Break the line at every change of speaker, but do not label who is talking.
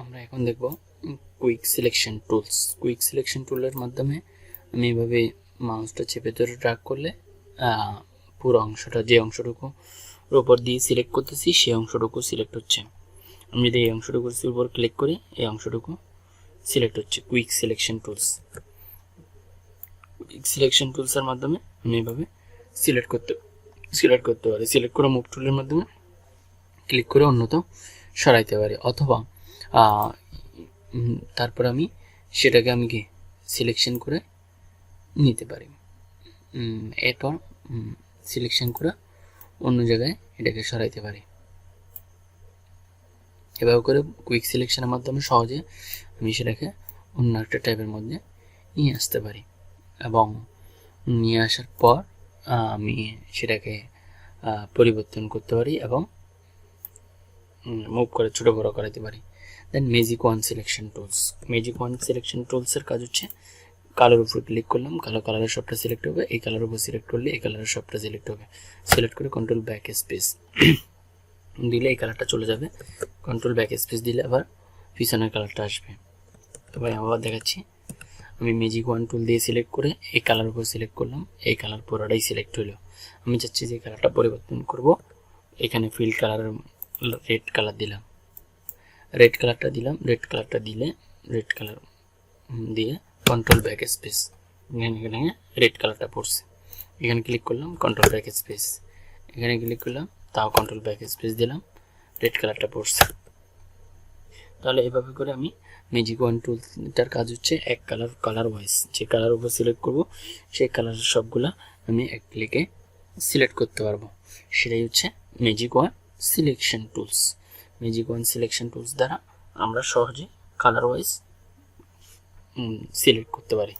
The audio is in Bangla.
আমরা এখন দেখব quick selection tools quick selection টুলের মাধ্যমে আমি এভাবে মাউসটা চেপে ধরে ড্রাগ করলে পুরো অংশটা, যে অংশটুকু উপর দিয়ে সিলেক্ট করতেছি, সেই অংশটুকু সিলেক্ট হচ্ছে। আমি যদি এই অংশটুকুর উপর ক্লিক করি, এই অংশটুকু সিলেক্ট হচ্ছে। Quick selection tools quick selection টুলসের মাধ্যমে আমি এভাবে সিলেক্ট করতে সিলেক্ট করতে পারি। সিলেক্ট করা মুভ টুলের মাধ্যমে ক্লিক করে অন্যত সরাইতে পারি। অথবা তারপর আমি সেটাকে আমি কি সিলেকশন করে নিতে পারি। এরপর সিলেকশন করে অন্য জায়গায় এটাকে সরাইতে পারি। এভাবে করে কুইক সিলেকশনের মাধ্যমে সহজে আমি সেটাকে অন্য একটা টাইপের মধ্যে নিয়ে আসতে পারি। এবং নিয়ে আসার পর আমি সেটাকে পরিবর্তন করতে পারি এবং মুভ করে, ছোটো বড়ো করাতে পারি। Then magic wand selection tools magic wand selection টুলসের কাজ হচ্ছে, কালোর উপর ক্লিক করলাম, কালো কালারের সবটা সিলেক্ট হবে, এই কালারের উপর সিলেক্ট করলে এই কালারের সবটা সিলেক্ট হবে। সিলেক্ট করে কন্ট্রোল ব্যাক স্পেস দিলে এই কালারটা চলে যাবে। কন্ট্রোল ব্যাক স্পেস দিলে আবার পিছনের কালারটা আসবে। এবার আবার দেখাচ্ছি। আমি ম্যাজিক ওয়ান টুল দিয়ে সিলেক্ট করে এই কালার উপর সিলেক্ট করলাম, এই কালার পুরোটাই সিলেক্ট হলো। আমি চাচ্ছি যে কালারটা পরিবর্তন করব। এখানে ফিল্ড কালার রেড কালার দিলাম। রেড কালারটা দিলাম রেড কালারটা দিলে রেড কালার দিয়ে কন্ট্রোল ব্যাক স্পেস এখানে এখানে রেড কালারটা পড়ছে। এখানে ক্লিক করলাম কন্ট্রোল ব্যাক স্পেস এখানে ক্লিক করলাম, তাও কন্ট্রোল ব্যাক স্পেস দিলাম রেড কালারটা পড়ছে। তাহলে এভাবে করে আমি ম্যাজিক ওয়ান টুলটার কাজ হচ্ছে এক কালার কালার ওয়াইজ যে কালার উপর সিলেক্ট করব, সেই কালারের সবগুলা আমি এক ক্লিকে সিলেক্ট করতে পারব। সেটাই হচ্ছে magic wand selection tools magic wand selection tools দ্বারা আমরা সহজে কালার ওয়াইজ সিলেক্ট করতে পারি।